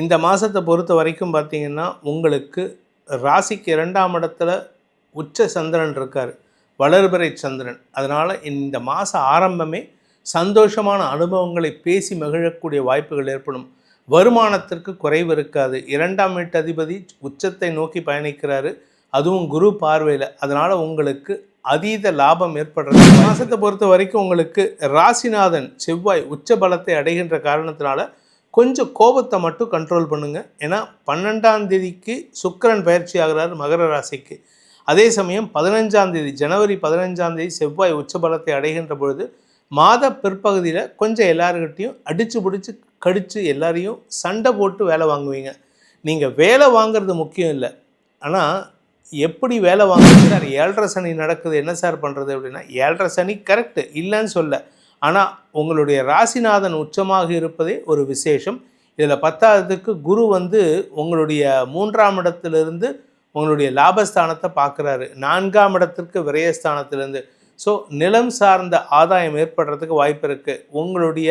இந்த மாதத்தை பொறுத்த வரைக்கும் பார்த்தீங்கன்னா உங்களுக்கு ராசிக்கு இரண்டாம் இடத்துல உச்ச சந்திரன் இருக்கார். வளர்பிறை சந்திரன். அதனால் இந்த மாத ஆரம்பமே சந்தோஷமான அனுபவங்களை பேசி மகிழக்கூடிய வாய்ப்புகள் ஏற்படும். வருமானத்திற்கு குறைவு இருக்காது. இரண்டாம் வீட்டு அதிபதி உச்சத்தை நோக்கி பயணிக்கிறாரு. அதுவும் குரு பார்வையில். அதனால் உங்களுக்கு அதீத லாபம் ஏற்படுறது. மாதத்தை பொறுத்த வரைக்கும் உங்களுக்கு ராசிநாதன் செவ்வாய் உச்ச பலத்தை அடைகின்ற காரணத்தினால கொஞ்சம் கோபத்தை மட்டும் கண்ட்ரோல் பண்ணுங்கள் ஏன்னா பன்னெண்டாம் தேதிக்கு சுக்கிரன் பயிற்சி ஆகிறார் மகர ராசிக்கு. அதே சமயம் பதினஞ்சாம் தேதி ஜனவரி பதினஞ்சாம் தேதி செவ்வாய் உச்ச பலத்தை அடைகின்ற பொழுது மாத பிற்பகுதியில் கொஞ்சம் எல்லாருக்கிட்டையும் அடித்து பிடிச்சி கடித்து எல்லாரையும் சண்டை போட்டு வேலை வாங்குவீங்க. நீங்கள் வேலை வாங்குறது முக்கியம் இல்லை. ஆனால் எப்படி வேலை வாங்குறது சார் ஏழரை சனி நடக்குது. என்ன சார் பண்ணுறது அப்படின்னா ஏழரை சனி கரெக்டு இல்லைன்னு சொல்ல. ஆனால் உங்களுடைய ராசிநாதன் உச்சமாக இருப்பதே ஒரு விசேஷம். இதில் பத்தாவதுக்கு குரு வந்து உங்களுடைய மூன்றாம் இடத்திலிருந்து உங்களுடைய லாபஸ்தானத்தை பார்க்குறாரு. நான்காம் இடத்திற்கு விரயஸ்தானத்திலேருந்து. ஸோ நிலம் சார்ந்த ஆதாயம் ஏற்படுறதுக்கு வாய்ப்பு இருக்குது உங்களுடைய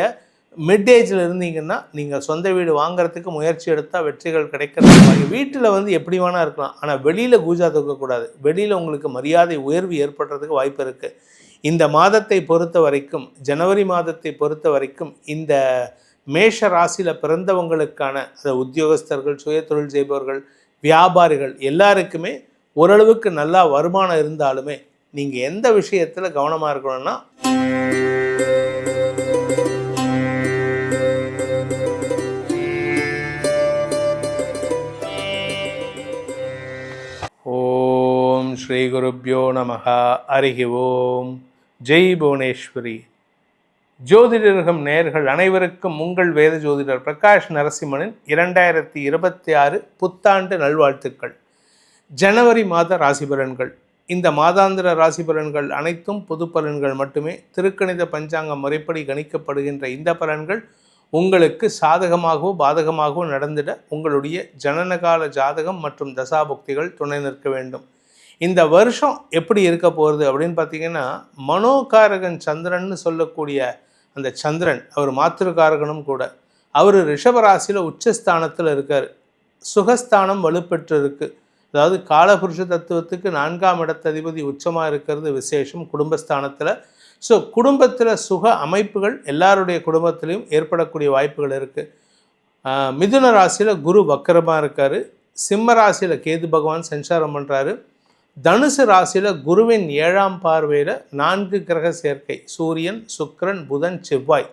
மிட்டேஜில் இருந்தீங்கன்னா நீங்கள் சொந்த வீடு வாங்குறதுக்கு முயற்சி எடுத்தால் வெற்றிகள் கிடைக்கிறது வீட்டில் வந்து எப்படி வேணால் இருக்கலாம். ஆனால் வெளியில் கூஜா தூக்கக்கூடாது. வெளியில் உங்களுக்கு மரியாதை உயர்வு ஏற்படுறதுக்கு வாய்ப்பு இருக்குது இந்த மாதத்தை பொறுத்த வரைக்கும் ஜனவரி மாதத்தை பொறுத்த வரைக்கும் இந்த மேஷ ராசியில் பிறந்தவங்களுக்கான அந்த உத்தியோகஸ்தர்கள் சுயதொழில் செய்பவர்கள் வியாபாரிகள் எல்லாருக்குமே ஓரளவுக்கு நல்லா வருமானம் இருந்தாலுமே நீங்கள் எந்த விஷயத்தில் கவனமாக இருக்கணும்னா ஓம் ஸ்ரீ குருப்யோ நமகா அருகி ஓம். ஜெய் புவனேஸ்வரி. ஜோதிடர்கம் நேர்கள் அனைவருக்கும் உங்கள் வேத ஜோதிடர் பிரகாஷ் நரசிம்மனின் இரண்டாயிரத்தி இருபத்தி ஆறு புத்தாண்டு நல்வாழ்த்துக்கள். ஜனவரி மாத ராசி பலன்கள் இந்த மாதாந்திர ராசி பலன்கள் அனைத்தும் பொது பலன்கள் மட்டுமே. திருக்கணித பஞ்சாங்க முறைப்படி கணிக்கப்படுகின்ற இந்த பலன்கள் உங்களுக்கு சாதகமாகவோ பாதகமாகவோ நடந்திட உங்களுடைய ஜனனகால ஜாதகம் மற்றும் தசாபுக்திகள் துணை நிற்க வேண்டும். இந்த வருஷம் எப்படி இருக்க போகிறது அப்படின்னு பார்த்தீங்கன்னா மனோகாரகன் சந்திரன் சொல்லக்கூடிய அந்த சந்திரன் அவர் மாத்திருக்காரகனும் கூட. அவர் ரிஷபராசியில் உச்சஸ்தானத்தில் இருக்கார். சுகஸ்தானம் வலுப்பெற்று இருக்கு அதாவது காலபுருஷ தத்துவத்துக்கு நான்காம் இடத்ததிபதி உச்சமாக இருக்கிறது விசேஷம் குடும்பஸ்தானத்தில். ஸோ குடும்பத்தில் சுக அமைப்புகள் எல்லாருடைய குடும்பத்திலையும் ஏற்படக்கூடிய வாய்ப்புகள் இருக்குது மிதுன ராசியில் குரு வக்கரமாக இருக்கார். சிம்ம ராசியில் கேது பகவான் சஞ்சாரம் பண்ணுறாரு தனுசு ராசியில் குருவின் ஏழாம் பார்வையில் நான்கு கிரக சேர்க்கை சூரியன் சுக்கரன் புதன் செவ்வாய்.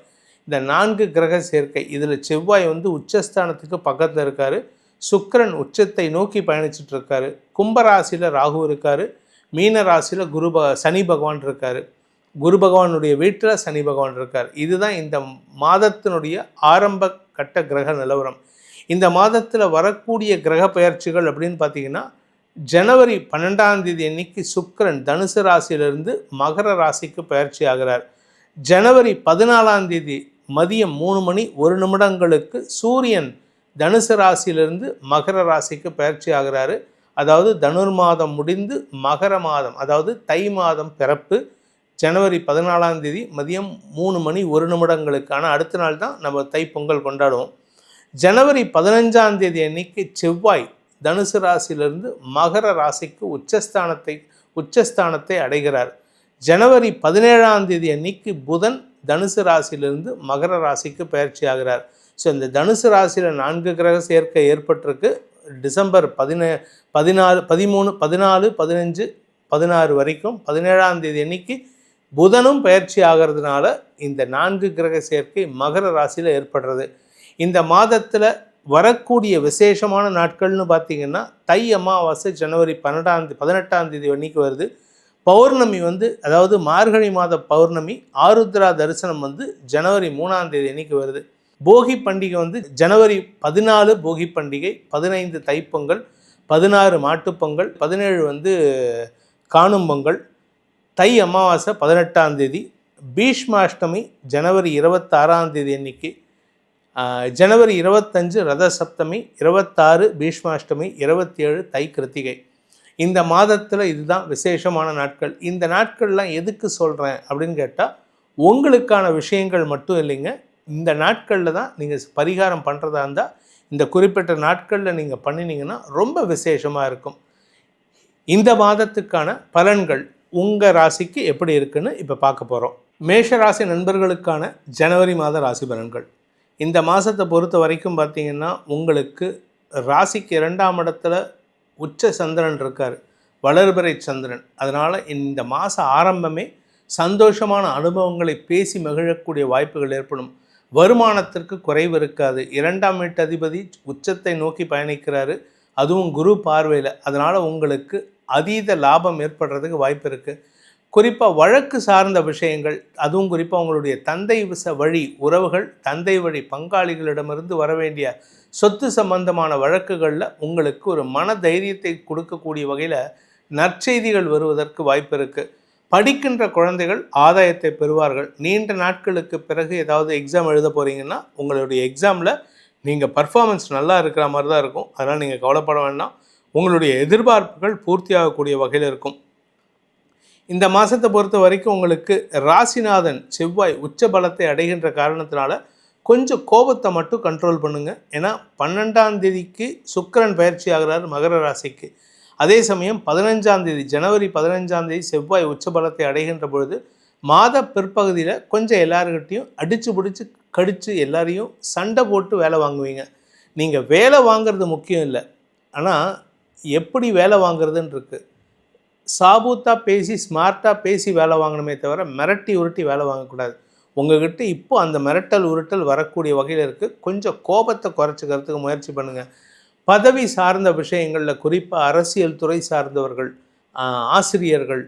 இந்த நான்கு கிரக சேர்க்கை இதில் செவ்வாய் வந்து உச்சஸ்தானத்துக்கு பக்கத்தில் இருக்கார். சுக்கரன் உச்சத்தை நோக்கி பயணிச்சுட்டு இருக்காரு. கும்பராசியில் ராகு இருக்கார். மீன ராசியில் குரு ப சனி பகவான் இருக்கார். குரு பகவானுடைய வீட்டில் சனி பகவான் இருக்கார். இதுதான் இந்த மாதத்தினுடைய ஆரம்ப கட்ட கிரக நிலவரம். இந்த மாதத்தில் வரக்கூடிய கிரக பயிற்சிகள் அப்படின்னு பார்த்தீங்கன்னா ஜனவரி பன்னெண்டாம் தேதி அன்னைக்கு சுக்கிரன் தனுசு ராசியிலிருந்து மகர ராசிக்கு பயிற்சி ஆகிறார். ஜனவரி பதினாலாம் தேதி மதியம் மூணு மணி ஒரு நிமிடங்களுக்கு சூரியன் தனுசு ராசியிலிருந்து மகர ராசிக்கு பயிற்சி ஆகிறாரு. அதாவது தனுர் மாதம் முடிந்து மகர மாதம் அதாவது தை மாதம் பிறப்பு ஜனவரி பதினாலாம் தேதி மதியம் மூணு மணி ஒரு நிமிடங்களுக்கான அடுத்த நாள் தான் நம்ம தைப்பொங்கல் கொண்டாடுவோம். ஜனவரி பதினஞ்சாம் தேதி அன்னைக்கு செவ்வாய் தனுசு ராசியிலிருந்து மகர ராசிக்கு உச்சஸ்தானத்தை உச்சஸ்தானத்தை அடைகிறார். ஜனவரி பதினேழாம் தேதி அன்னைக்கு புதன் தனுசு ராசியிலிருந்து மகர ராசிக்கு பயிற்சி ஆகிறார். ஸோ இந்த தனுசு ராசியில் நான்கு கிரக சேர்க்கை ஏற்பட்டிருக்கு. டிசம்பர் பதினே பதினாலு பதிமூணு பதினாலு பதினஞ்சு பதினாறு வரைக்கும் பதினேழாம் தேதி அன்னைக்கு புதனும் பயிற்சி ஆகிறதுனால இந்த நான்கு கிரக சேர்க்கை மகர ராசியில் ஏற்படுறது. இந்த மாதத்தில் வரக்கூடிய விசேஷமான நாட்கள்னு பார்த்தீங்கன்னா தை அமாவாசை ஜனவரி பன்னெண்டாம் தேதி பதினெட்டாம் தேதி அன்னைக்கு வருது. பௌர்ணமி வந்து அதாவது மார்கழி மாத பௌர்ணமி ஆருத்ரா தரிசனம் வந்து ஜனவரி மூணாம் தேதி அன்னைக்கு வருது. போகி பண்டிகை வந்து ஜனவரி பதினாலு போகி பண்டிகை பதினைந்து தைப்பொங்கல் பதினாறு மாட்டுப்பொங்கல் பதினேழு வந்து காணும் பொங்கல் தை அமாவாசை பதினெட்டாம் தேதி பீஷ்மாஷ்டமி ஜனவரி இருபத்தாறாம் தேதி அன்னைக்கு ஜனவரி இருபத்தஞ்சு ரத சப்தமி இருபத்தாறு பீஷ்மாஷ்டமி இருபத்தி ஏழு தை கிருத்திகை இந்த மாதத்தில் இதுதான் விசேஷமான நாட்கள். இந்த நாட்கள்லாம் எதுக்கு சொல்கிறேன் அப்படின்னு கேட்டால் உங்களுக்கான விஷயங்கள் மட்டும் இல்லைங்க. இந்த நாட்களில் தான் நீங்கள் பரிகாரம் பண்ணுறதா இருந்தால் இந்த குறிப்பிட்ட நாட்களில் நீங்கள் பண்ணினீங்கன்னா ரொம்ப விசேஷமாக இருக்கும். இந்த மாதத்துக்கான பலன்கள் உங்கள் ராசிக்கு எப்படி இருக்குன்னு இப்போ பார்க்க போகிறோம் மேஷ ராசி நண்பர்களுக்கான ஜனவரி மாத ராசி பலன்கள். இந்த மாதத்தை பொறுத்த வரைக்கும் பார்த்தீங்கன்னா உங்களுக்கு ராசிக்கு இரண்டாம் இடத்துல உச்ச சந்திரன் இருக்கார். வளர்பிறை சந்திரன். அதனால் இந்த மாத ஆரம்பமே சந்தோஷமான அனுபவங்களை பேசி மகிழக்கூடிய வாய்ப்புகள் ஏற்படும். வருமானத்திற்கு குறைவு இருக்காது. இரண்டாம் வீட்டு அதிபதி உச்சத்தை நோக்கி பயணிக்கிறாரு. அதுவும் குரு பார்வையில். அதனால் உங்களுக்கு அதீத லாபம் ஏற்படுறதுக்கு வாய்ப்பு இருக்குது குறிப்பாக வழக்கு சார்ந்த விஷயங்கள் அதுவும் குறிப்பாக உங்களுடைய தந்தை விச வழி உறவுகள் தந்தை வழி பங்காளிகளிடமிருந்து வர வேண்டிய சொத்து சம்பந்தமான வழக்குகளில் உங்களுக்கு ஒரு மன தைரியத்தை கொடுக்கக்கூடிய வகையில் நற்செய்திகள் வருவதற்கு வாய்ப்பு இருக்குது படிக்கின்ற குழந்தைகள் ஆதாயத்தை பெறுவார்கள். நீண்ட நாட்களுக்கு பிறகு ஏதாவது எக்ஸாம் எழுத போகிறீங்கன்னா உங்களுடைய எக்ஸாமில் நீங்கள் பர்ஃபார்மன்ஸ் நல்லா இருக்கிற மாதிரி தான் இருக்கும். அதனால் நீங்கள் கவலைப்பட வேண்டாம். உங்களுடைய எதிர்பார்ப்புகள் பூர்த்தியாகக்கூடிய வகையில் இருக்கும். இந்த மாதத்தை பொறுத்த வரைக்கும் உங்களுக்கு ராசிநாதன் செவ்வாய் உச்ச பலத்தை அடைகின்ற காரணத்தினால கொஞ்சம் கோபத்தை மட்டும் கண்ட்ரோல் பண்ணுங்கள் ஏன்னா பன்னெண்டாம் தேதிக்கு சுக்கரன் பயிற்சி ஆகிறார் மகர ராசிக்கு. அதே சமயம் பதினஞ்சாம் தேதி ஜனவரி பதினஞ்சாம் தேதி செவ்வாய் உச்சபலத்தை அடைகின்ற பொழுது மாத பிற்பகுதியில் கொஞ்சம் எல்லாருக்கிட்டையும் அடித்து பிடிச்சி கடித்து எல்லாரையும் சண்டை போட்டு வேலை வாங்குவீங்க. நீங்கள் வேலை வாங்கிறது முக்கியம் இல்லை. ஆனால் எப்படி வேலை வாங்குறதுன்னு இருக்குது சாபூத்தாக பேசி ஸ்மார்ட்டாக பேசி வேலை வாங்கணுமே தவிர மிரட்டி உருட்டி வேலை வாங்கக்கூடாது. உங்ககிட்ட இப்போ அந்த மிரட்டல் உருட்டல் வரக்கூடிய வகையில் இருக்குது கொஞ்சம் கோபத்தை குறைச்சிக்கிறதுக்கு முயற்சி பண்ணுங்கள் பதவி சார்ந்த விஷயங்களில் குறிப்பாக அரசியல் துறை சார்ந்தவர்கள் ஆசிரியர்கள்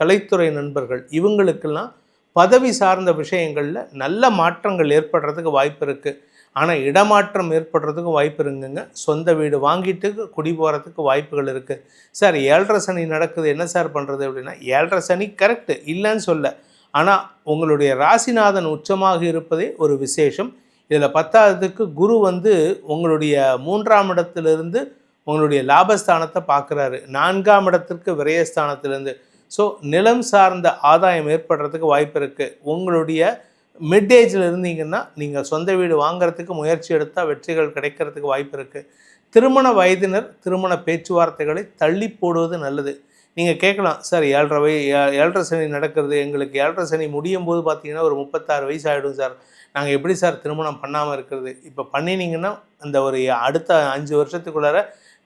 கலைத்துறை நண்பர்கள் இவங்களுக்கெல்லாம் பதவி சார்ந்த விஷயங்களில் நல்ல மாற்றங்கள் ஏற்படுறதுக்கு வாய்ப்பு இருக்குது ஆனால் இடமாற்றம் ஏற்படுறதுக்கு வாய்ப்பு இருக்குங்க. சொந்த வீடு வாங்கிட்டு குடி போகிறதுக்கு வாய்ப்புகள் இருக்குது சார் ஏழரை சனி நடக்குது. என்ன சார் பண்ணுறது அப்படின்னா ஏழரை சனி கரெக்டு இல்லைன்னு சொல்ல. ஆனால் உங்களுடைய ராசிநாதன் உச்சமாக இருப்பதே ஒரு விசேஷம். இதில் பத்தாவதுக்கு குரு வந்து உங்களுடைய மூன்றாம் இடத்திலிருந்து உங்களுடைய லாபஸ்தானத்தை பார்க்குறாரு. நான்காம் இடத்திற்கு விரயஸ்தானத்திலேருந்து. ஸோ நிலம் சார்ந்த ஆதாயம் ஏற்படுறதுக்கு வாய்ப்பு இருக்குது உங்களுடைய மிட்டேஜில் இருந்தீங்கன்னா நீங்கள் சொந்த வீடு வாங்குறதுக்கு முயற்சி எடுத்தால் வெற்றிகள் கிடைக்கிறதுக்கு வாய்ப்பு இருக்குது திருமண வயதினர் திருமண பேச்சுவார்த்தைகளை தள்ளி போடுவது நல்லது. நீங்கள் கேட்கலாம் சார் ஏழரை வய ஏழரை சனி நடக்கிறது எங்களுக்கு ஏழரை சனி முடியும் போது பார்த்தீங்கன்னா ஒரு முப்பத்தாறு வயசு ஆகிடும் சார். நாங்கள் எப்படி சார் திருமணம் பண்ணாமல் இருக்கிறது? இப்போ பண்ணினீங்கன்னா அந்த ஒரு அடுத்த அஞ்சு வருஷத்துக்குள்ளார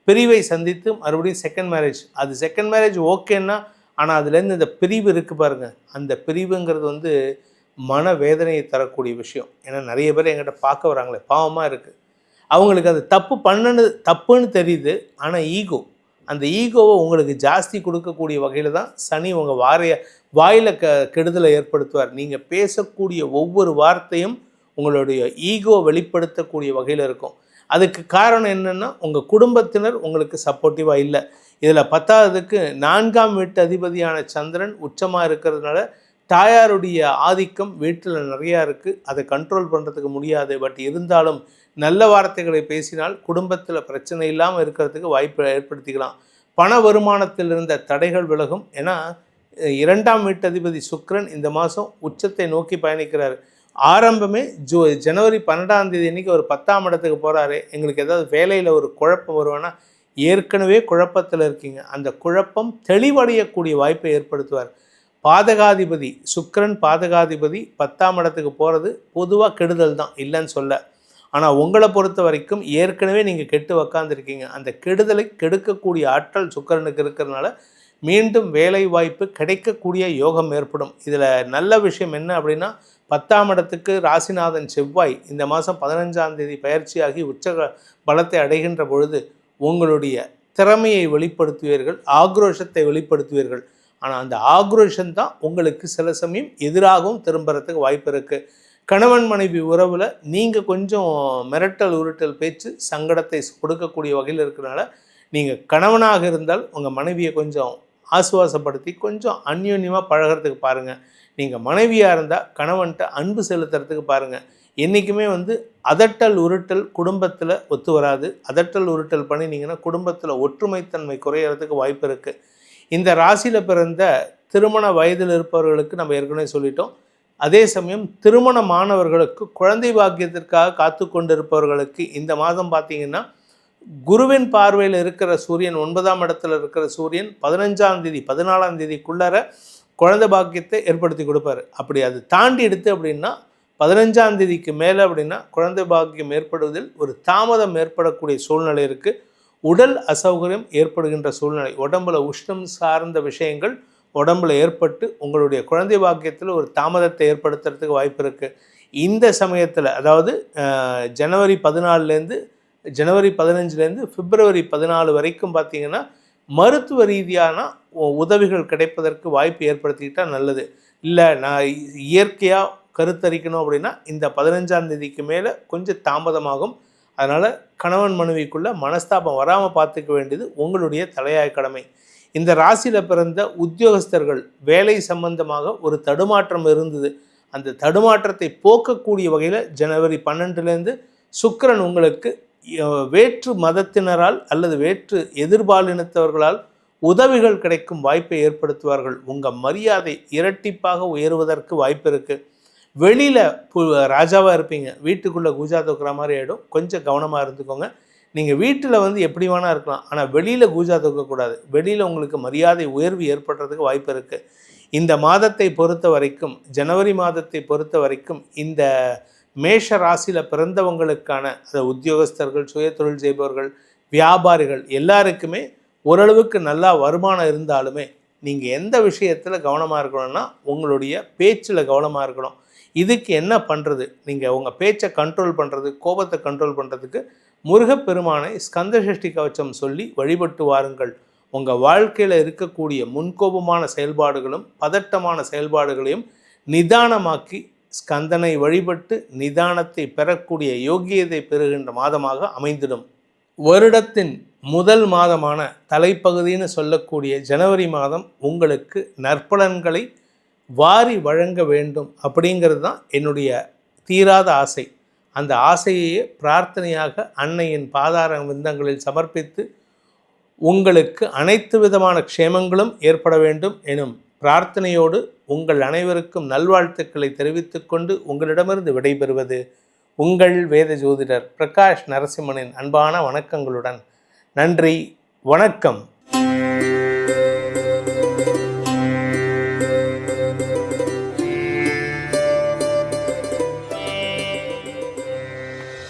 பிரிவை சந்தித்து மறுபடியும் செகண்ட் மேரேஜ் அது செகண்ட் மேரேஜ் ஓகேன்னா ஆனால் அதுலேருந்து இந்த பிரிவு இருக்குது பாருங்கள் அந்த பிரிவுங்கிறது வந்து மன வேதனையை தரக்கூடிய விஷயம். ஏன்னா நிறைய பேர் எங்கிட்ட பார்க்க வராங்களே பாவமாக இருக்குது அவங்களுக்கு அது தப்பு பண்ணனு தப்புன்னு தெரியுது. ஆனால் ஈகோ அந்த ஈகோவை உங்களுக்கு ஜாஸ்தி கொடுக்கக்கூடிய வகையில் தான் சனி உங்கள் வாரைய வாயில் க கெடுதலை ஏற்படுத்துவார். நீங்கள் பேசக்கூடிய ஒவ்வொரு வார்த்தையும் உங்களுடைய ஈகோ வெளிப்படுத்தக்கூடிய வகையில் இருக்கும். அதுக்கு காரணம் என்னென்னா உங்கள் குடும்பத்தினர் உங்களுக்கு சப்போர்ட்டிவாக இல்லை. இதில் பத்தாவதுக்கு நான்காம் வீட்டு அதிபதியான சந்திரன் உச்சமாக இருக்கிறதுனால தாயாருடைய ஆதிக்கம் வீட்டில் நிறையா இருக்குது அதை கண்ட்ரோல் பண்ணுறதுக்கு முடியாது. பட் இருந்தாலும் நல்ல வார்த்தைகளை பேசினால் குடும்பத்தில் பிரச்சனை இல்லாமல் இருக்கிறதுக்கு வாய்ப்பு ஏற்படுத்திக்கலாம். பண வருமானத்தில் இருந்த தடைகள் விலகும். ஏன்னா இரண்டாம் வீட்டதிபதி சுக்ரன் இந்த மாதம் உச்சத்தை நோக்கி பயணிக்கிறார். ஆரம்பமே ஜூ ஜனவரி பன்னெண்டாம் தேதி அன்றைக்கி ஒரு பத்தாம் இடத்துக்கு போகிறாரு எங்களுக்கு ஏதாவது வேலையில் ஒரு குழப்பம் வருவேன்னா ஏற்கனவே குழப்பத்தில் இருக்கீங்க. அந்த குழப்பம் தெளிவடையக்கூடிய வாய்ப்பை ஏற்படுத்துவார். பாதகாதிபதி சுக்கரன் பாதகாதிபதி பத்தாம் இடத்துக்கு போகிறது பொதுவாக கெடுதல் தான் இல்லைன்னு சொல்ல. ஆனால் உங்களை பொறுத்த வரைக்கும் ஏற்கனவே நீங்கள் கெட்டு உக்காந்துருக்கீங்க. அந்த கெடுதலை கெடுக்கக்கூடிய ஆற்றல் சுக்கரனுக்கு இருக்கிறதுனால மீண்டும் வேலை வாய்ப்பு கிடைக்கக்கூடிய யோகம் ஏற்படும். இதில் நல்ல விஷயம் என்ன அப்படின்னா பத்தாம் இடத்துக்கு ராசிநாதன் செவ்வாய் இந்த மாதம் பதினஞ்சாம் தேதி பயிற்சியாகி உச்ச பலத்தை அடைகின்ற பொழுது உங்களுடைய திறமையை வெளிப்படுத்துவீர்கள் ஆக்ரோஷத்தை வெளிப்படுத்துவீர்கள். ஆனால் அந்த ஆக்ரோஷன் தான் உங்களுக்கு சில சமயம் எதிராகவும் திரும்புறதுக்கு வாய்ப்பு இருக்குது கணவன் மனைவி உறவில் நீங்கள் கொஞ்சம் மிரட்டல் உருட்டல் பேச்சு சங்கடத்தை கொடுக்கக்கூடிய வகையில் இருக்கிறனால நீங்கள் கணவனாக இருந்தால் உங்கள் மனைவியை கொஞ்சம் ஆசுவாசப்படுத்தி கொஞ்சம் அந்யோன்யமாக பழகிறதுக்கு பாருங்கள் நீங்கள் மனைவியாக இருந்தால் கணவன்கிட்ட அன்பு செலுத்துறதுக்கு பாருங்கள் என்றைக்குமே வந்து அதட்டல் உருட்டல் குடும்பத்தில் ஒத்து வராது. அதட்டல் உருட்டல் பண்ணினீங்கன்னா குடும்பத்தில் ஒற்றுமைத்தன்மை குறையிறதுக்கு வாய்ப்பு இருக்குது இந்த ராசியில் பிறந்த திருமண வயதில் இருப்பவர்களுக்கு நம்ம ஏற்கனவே சொல்லிட்டோம். அதே சமயம் திருமணமானவர்களுக்கு குழந்தை பாக்கியத்திற்காக காத்து கொண்டிருப்பவர்களுக்கு இந்த மாதம் பார்த்தீங்கன்னா குருவின் பார்வையில் இருக்கிற சூரியன் ஒன்பதாம் இடத்துல இருக்கிற சூரியன் பதினஞ்சாம் தேதி பதினாலாம் தேதிக்குள்ளார குழந்தை பாக்கியத்தை ஏற்படுத்தி கொடுப்பாரு. அப்படி அது தாண்டி எடுத்து அப்படின்னா பதினஞ்சாம் தேதிக்கு மேலே அப்படின்னா குழந்தை பாக்கியம் ஏற்படுவதில் ஒரு தாமதம் ஏற்படக்கூடிய சூழ்நிலை இருக்குது உடல் அசௌகரியம் ஏற்படுகின்ற சூழ்நிலை உடம்புல உஷ்ணம் சார்ந்த விஷயங்கள் உடம்புல ஏற்பட்டு உங்களுடைய குழந்தை பாக்கியத்தில் ஒரு தாமதத்தை ஏற்படுத்துறதுக்கு வாய்ப்பு இருக்குது இந்த சமயத்தில் அதாவது ஜனவரி பதினாலுலேருந்து ஜனவரி பதினஞ்சுலேருந்து பிப்ரவரி பதினாலு வரைக்கும் பார்த்தீங்கன்னா மருத்துவ ரீதியான உ- உதவிகள் கிடைப்பதற்கு வாய்ப்பு ஏற்படுத்திக்கிட்டால் நல்லது. இல்லை நான் இயற்கையாக கருத்தரிக்கணும் அப்படின்னா இந்த பதினஞ்சாம் தேதிக்கு மேலே கொஞ்சம் தாமதமாகும். அதனால் கணவன் மனைவிக்குள்ள மனஸ்தாபம் வராமல் பார்த்துக்க வேண்டியது உங்களுடைய தலையாய கடமை. இந்த ராசியில் பிறந்த உத்தியோகஸ்தர்கள் வேலை சம்பந்தமாக ஒரு தடுமாற்றம் இருந்தது. அந்த தடுமாற்றத்தை போக்கக்கூடிய வகையில் ஜனவரி பன்னெண்டுலேருந்து சுக்கரன் உங்களுக்கு வேற்று மதத்தினரால் அல்லது வேற்று எதிர்பாலினத்தவர்களால் உதவிகள் கிடைக்கும் வாய்ப்பை ஏற்படுத்துவார்கள். உங்கள் மரியாதை இரட்டிப்பாக உயருவதற்கு வாய்ப்பு இருக்குது வெளியில் ராஜாவாக இருப்பீங்க. வீட்டுக்குள்ளே கூஜா தூக்குற மாதிரி ஆகிடும் கொஞ்சம் கவனமாக இருந்துக்கோங்க. நீங்கள் வீட்டில் வந்து எப்படி வேணால் இருக்கலாம். ஆனால் வெளியில் கூஜா தூக்கக்கூடாது வெளியில் உங்களுக்கு மரியாதை உயர்வு ஏற்படுறதுக்கு வாய்ப்பு இருக்குது இந்த மாதத்தை பொறுத்த வரைக்கும் ஜனவரி மாதத்தை பொறுத்த வரைக்கும் இந்த மேஷ ராசியில் பிறந்தவங்களுக்கான அந்த உத்தியோகஸ்தர்கள் சுயதொழில் செய்பவர்கள் வியாபாரிகள் எல்லாருக்குமே ஓரளவுக்கு நல்லா வருமானம் இருந்தாலுமே நீங்கள் எந்த விஷயத்தில் கவனமாக இருக்கணும்னா உங்களுடைய பேச்சில் கவனமாக இருக்கணும். இதுக்கு என்ன பண்ணுறது நீங்கள் உங்கள் பேச்சை கண்ட்ரோல் பண்ணுறது கோபத்தை கண்ட்ரோல் பண்ணுறதுக்கு முருகப்பெருமானை ஸ்கந்த சஷ்டி கவச்சம் சொல்லி வழிபட்டு வாருங்கள். உங்கள் வாழ்க்கையில் இருக்கக்கூடிய முன்கோபமான செயல்பாடுகளும் பதட்டமான செயல்பாடுகளையும் நிதானமாக்கி ஸ்கந்தனை வழிபட்டு நிதானத்தை பெறக்கூடிய யோகியதை பெறுகின்ற மாதமாக அமைந்திடும். வருடத்தின் முதல் மாதமான தலைப்பகுதின்னு சொல்லக்கூடிய ஜனவரி மாதம் உங்களுக்கு நற்பலன்களை வாரி வழங்க வேண்டும் அப்படிங்கிறது தான் என்னுடைய தீராத ஆசை. அந்த ஆசையையே பிரார்த்தனையாக அன்னையின் பாதார விந்தங்களில் சமர்ப்பித்து உங்களுக்கு அனைத்து விதமான க்ஷேமங்களும் ஏற்பட வேண்டும் எனும் பிரார்த்தனையோடு உங்கள் அனைவருக்கும் நல்வாழ்த்துக்களை தெரிவித்துக்கொண்டு உங்களிடமிருந்து விடைபெறுவது உங்கள் வேத ஜோதிடர் பிரகாஷ் நரசிம்மனின் அன்பான வணக்கங்களுடன் நன்றி வணக்கம்.